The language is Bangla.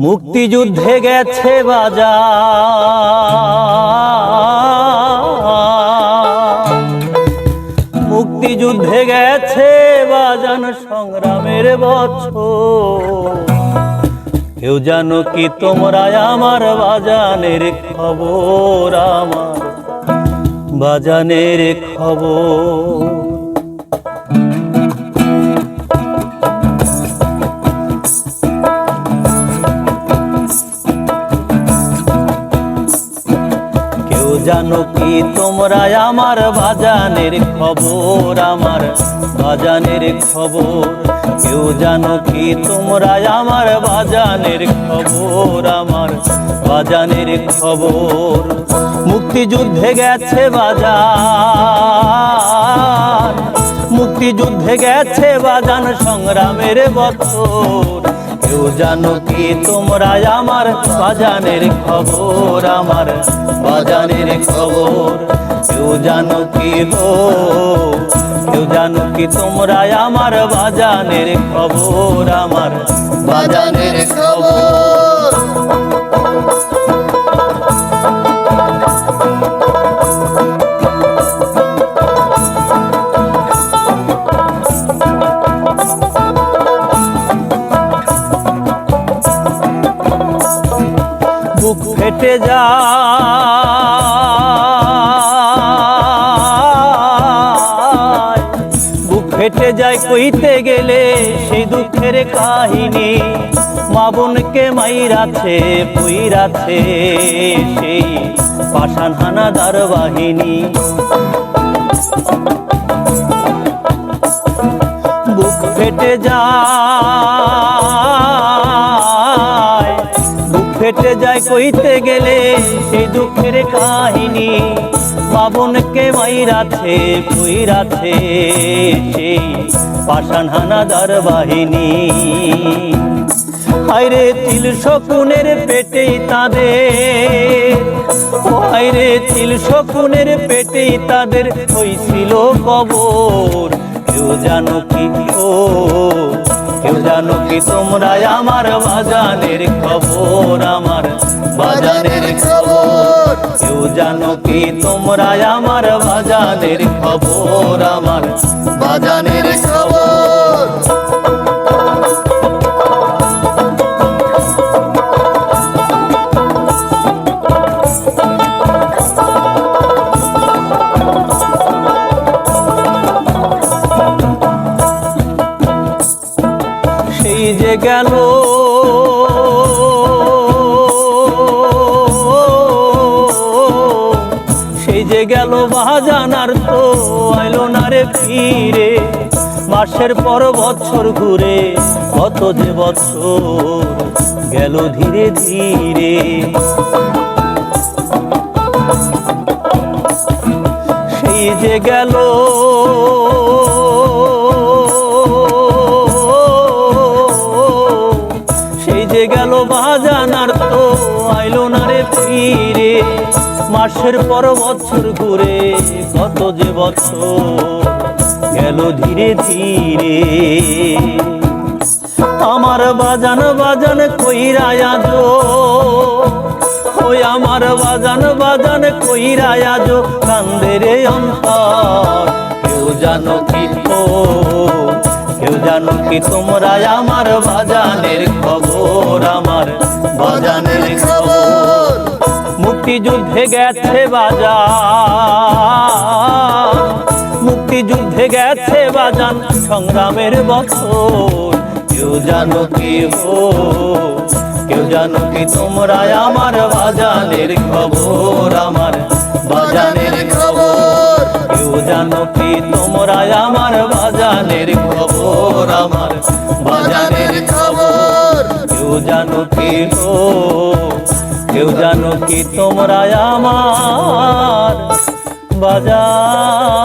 মুক্তিযুদ্ধে গেছে বাজার। মুক্তিযুদ্ধে গেছে বাজান সংগ্রামের বছর। কেউ জানো কি তোমরা আমার বাজানের খবর আমার? বাজানের খবর। জানো কি তোমরা আমার বাজানের খবর, আমার বাজানের খবর? কেউ জানো কি তোমরা আমার বাজানের খবর, আমার বাজানের খবর? মুক্তিযুদ্ধে গেছে বাজার, মুক্তিযুদ্ধে গেছে বাজান সংগ্রামের বছর। জানো কি তোমরা আমার বাজানের খবর, আমার বাজানের খবর? কেউ জানো কি গো? কেউ জানো কি তোমরা আমার বাজানের খবর, আমার বাজানের খবর? ফেটে যায় বুক ফেটে যায় কইতে গেলে সেই দুঃখের কাহিনী। মা বোনকে মাইরাছে, পুইরাছে সেই পাষাণ হানাদার বাহিনী। বুক ফেটে যায় কইতে গেলে সেই দুঃখের কাহিনী বাবনকে মাইরাছে পুইরাছে সেই পাষাণ হানাদার বাহিনী। হায়রে তিল শকুনের পেটেই তাদের, হায়রে তিল শকুনের পেটেই তাদের হইছিল কবর, কেউ জানো কি ও কেউ জানো কি তোমরা আমার বাজানের খবর আমার বাজানের খবর। কেউ জানো কি তোমরা আমার বাজানের খবর আমার বাজানের যে গেল। সেই যে গেল বাজানার তো আইলো না রে ফিরে। মাসের পর বছর ঘুরে কত যে বছর গেল ধীরে ধীরে। সেই যে গেল মাসের পর বছর ঘুরে কত যে বছর গেল ধীরে ধীরে। আমার বাজান বাজান কইরায়া যো ওই আমার বাজান বাজান কইরায়া যো কান্দে রে অন্তর, কেউ জানো কি তো কেউ জানো কি তোমরা আমার বাজানের খবর। মুক্তিযুদ্ধে গেছে বাজার মুক্তিযুদ্ধে গেছে বাজান, সংগ্রামের বছর। কেউ জানো কি হো? কেউ জানো কি তোমরা আমার বাজানের খবর, আমার বাজানের খবর। কেউ জানো কি তোমরা আমার বাজানের খবর, আমার বাজানের খবর। কেউ জানো কি হো? কেউ জানো কি তোমরা আমার বাজানের